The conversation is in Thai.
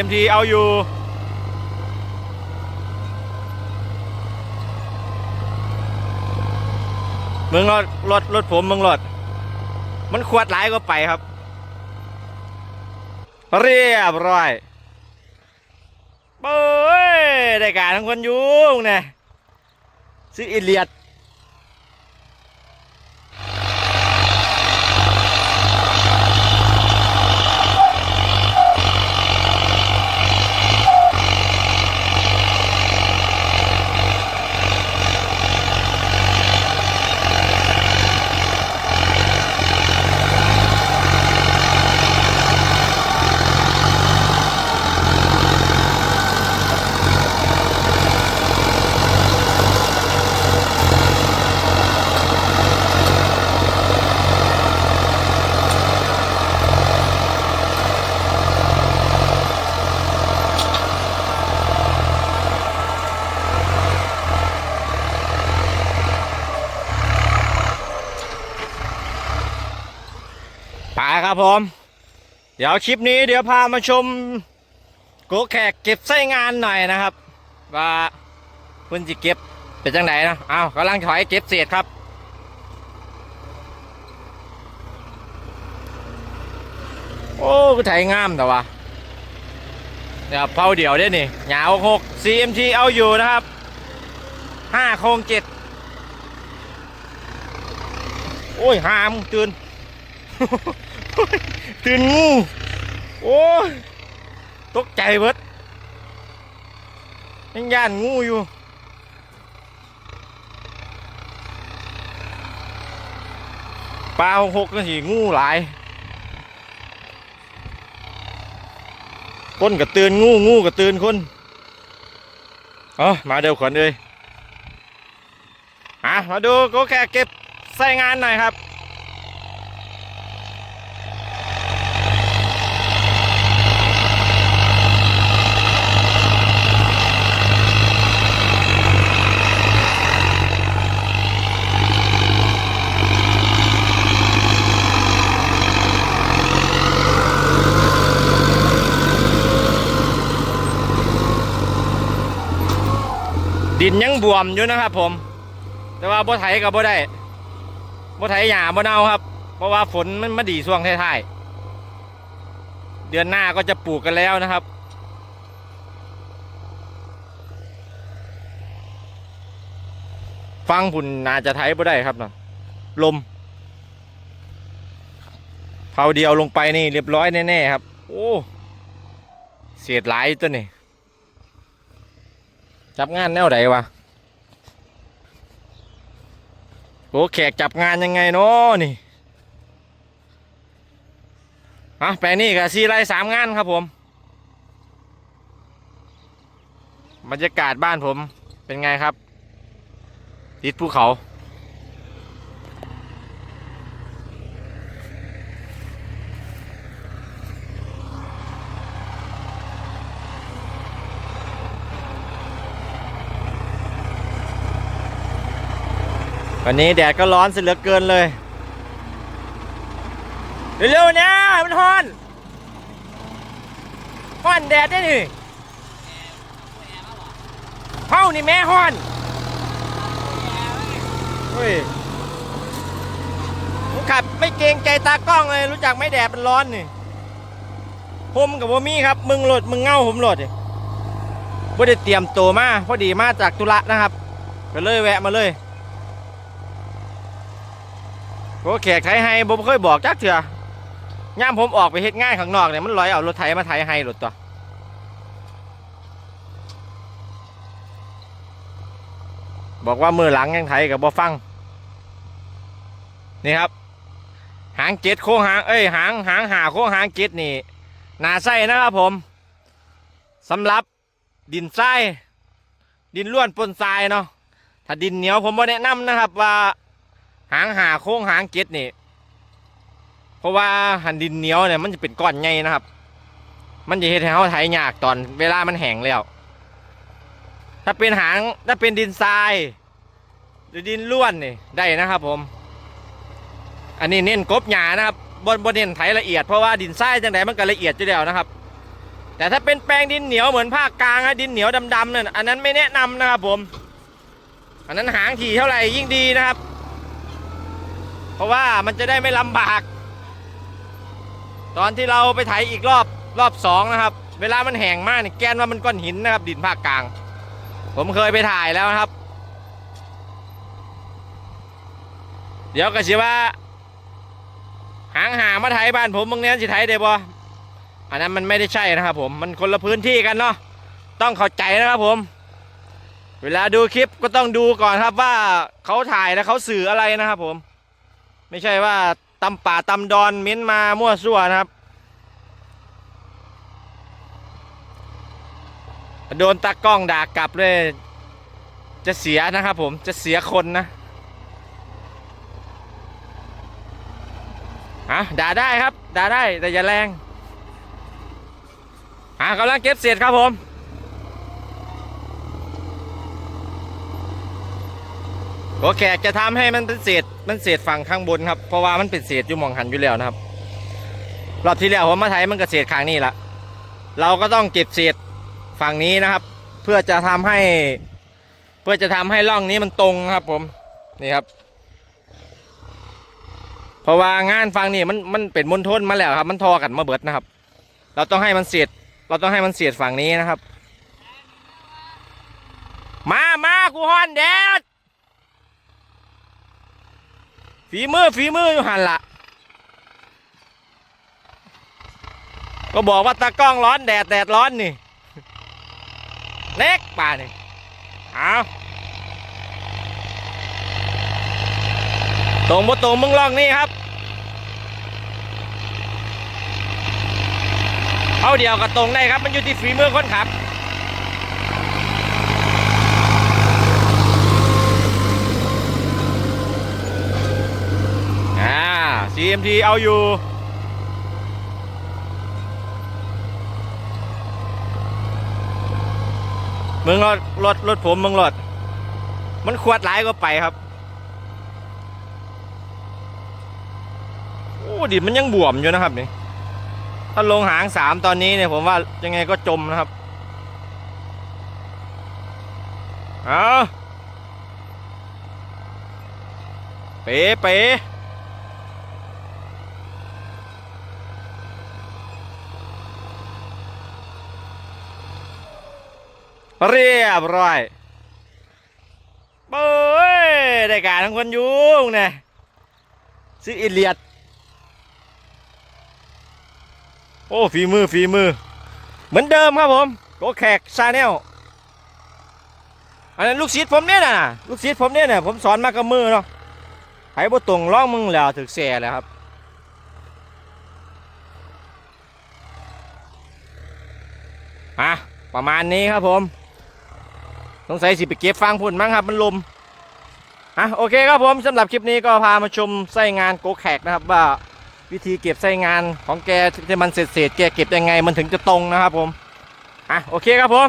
CMT เอาอยู่ มึงรถรถรถผมมึงรถมันขวดหลายก็ไปครับ เรียบร้อยเบ้ยได้การทั้งคนอยุ่งนี่ยซื้ออิเลียด ครับผม เดี๋ยวคลิปนี้เดี๋ยวพามาชมโกแขกเก็บไส้งานหน่อยนะครับ ว่าเพิ่นจะเก็บเป็นจังไหนนะอ้าวกำลังถอยเก็บเศษครับโอ้ก็ไถงามแต่ว่าเดี๋ยวเผาเดี่ยวได้นี่หยาวหก CMT เอาอยู่นะครับห้าโคงเจ็ดโอ้ยหามงตื่น ตื่นงู โอ้ยตกใจเบิดยังย่านงูอยู่ปลาหกก็สิงูหลายคนก็ตื่นงูงูก็ตื่นคนเอ๋อมาเดี๋ยวขวัญเลยอะมาดูก็แค่เก็บใส่งานหน่อยครับ ดินยังบวมอยู่นะครับผม แต่ว่าบ่ไถกับบ่ได้บ่ไถหญ้าบ่เน่าครับ เพราะว่าฝนมันมาดีช่วงท้ายๆเดือนหน้าก็จะปลูกกันแล้วนะครับฟังผุนนาจะไถบ่ได้ครับนะลมเผาเดียวลงไปนี่เรียบร้อยแน่ๆครับ โอ้เสียดหลายตัวนี่ จับงานแนวไหนวะโอ้แขกจับงานยังไงเนาะนี่ฮะแปลนี่กับซีไรสามงานครับผมบรรยากาศบ้านผมเป็นไงครับ ติดภูเขา วันนี้แดดก็ร้อนเสียเหลือเกินเลย เร็วๆเนี่ยมันฮอนฮอนแดดได้หนิเฮ้านี่แม่ฮอนเฮ้ยผมขับไม่เกรงใจตากล้องเลยรู้จักไหมแดดมันร้อนนี่ผมกับว่ามีครับ มึงโหลดมึงเง่าผมโหลดดิบ่ได้เตรียมตัวมาพอดีมาจากตุระนะครับ ก็เลยแวะมาเลย โอ้แขกไทยให้ผมเคยบอกจักเถื่อย่ามผมออกไปเฮ็ดง่านข้างนอกเนี่ยมันลอยเอารถไถมาไถให้รถตัวบอกว่ามือหลังยังไถกับบ่ฟัง นี่ครับ หางเจ็ดโค้งหางเอ้ยหางหางหาโค้งหางเจ็ดนี่หนาไส้นะครับผมสำหรับดินทรายดินล้วนปนทรายเนาะถ้าดินเหนียวผมบ่แนะนำนะครับว่า หางหาโค้งหางเก็ดนี่ เพราะว่าหันดินเหนียวเนี่ยมันจะเป็นก้อนใหญ่นะครับ มันจะเฮ็ดให้เขาไถยากตอนเวลามันแห้งแล้ว ถ้าเป็นหางถ้าเป็นดินทราย หรือดินล้วนนี่ได้นะครับผม อันนี้เน้นกบหยานะครับบนบนเน้นไถละเอียดเพราะว่าดินทรายจังไดมันก็ละเอียดอยู่แล้วนะครับ แต่ถ้าเป็นแปลงดินเหนียวเหมือนภาคกลางอะดินเหนียวดำๆเนี่ยอันนั้นไม่แนะนำนะครับผม อันนั้นหางถี่เท่าไหร่ยิ่งดีนะครับ เพราะว่ามันจะได้ไม่ลำบาก ตอนที่เราไปไถอีกรอบรอบสองนะครับ เวลามันแห้งมากเนี่ยแกนว่ามันก้อนหินนะครับ ดินภาคกลาง ผมเคยไปถ่ายแล้วครับ เดี๋ยวก็สิว่า หางหามาไถบ้านผมบางเนี้ยสิไถได้บ่อันนั้นมันไม่ได้ใช่นะครับผมมันคนละพื้นที่กันเนาะต้องเข้าใจนะครับผม เวลาดูคลิปก็ต้องดูก่อนครับว่าเขาถ่ายแล้วเขาสื่ออะไรนะครับผม ไม่ใช่ว่าตำป่าตำดอนเม้นมามั่วซั่วนะครับ โดนตากล้องด่ากลับเลยจะเสียนะครับผมจะเสียคนนะอะด่าได้ครับด่าได้แต่อย่าแรงอะกำลังเก็บเศษครับผม โอเคจะทำให้มันเป็นเศษมันเศษฝั่งข้างบนครับ เพราะว่ามันเป็นเศษอยู่มองหันอยู่แล้วนะครับ รอบที่แล้วผมมาไทยมันก็เศษข้างนี้ละเราก็ต้องเก็บเศษฝั่งนี้นะครับ เพื่อจะทำให้ เพื่อจะทำให้ร่องนี้มันตรงครับ ผมนี่ครับ เพราะว่างานฟังนี่มันมันเป็นมณฑลมาแล้วครับ มันทอกันมาเบิดนะครับ เราต้องให้มันเศษเราต้องให้มันเศษฝั่งนี้นะครับ มามากูฮอนแดด ฝีมือฝีมืออยู่หันละก็บอกว่าตากล้องร้อนแดดแดดร้อนนี่เล็กป่านี่เอาตรงบตรงมึงลองนี่ครับ เอาเดียวกับตรงได้ครับ มันอยู่ที่ฝีมือคนขับ อ่า CMT เอาอยู่มึงรถรถรถผมมึงรถมันขวดหลายก็ไปครับ โอ้ดิมันยังบวมอยู่นะครับนี่ ถ้าลงหางสามตอนนี้เนี่ยผมว่ายังไงก็จมนะครับ เอาเป๋เป๋ เรียบร้อยเบ้ยได้การทั้งคนยุงเนี่ยซื้ออิเลียด โอ้ ฝีมือ ฝีมือ เหมือนเดิมครับผมโกแขกชาแนลอันนั้นลูกศิษย์ผมเนี่ยนะลูกศิษย์ผมเนี่ยนะผมสอนมากับมือเนาะไอ้บ่ตรงร้องมึงแล้วถึกแส่แล้วครับอะประมาณนี้ครับผม สงสัยสิไปเก็บฟางพุ่นมั้งครับมันลมอะโอเคครับผมสำหรับคลิปนี้ก็พามาชมไส้งานโกแขกนะครับว่าวิธีเก็บไส้งานของแกที่มันเศษเศษแกเก็บยังไงมันถึงจะตรงนะครับผมอะโอเคครับผม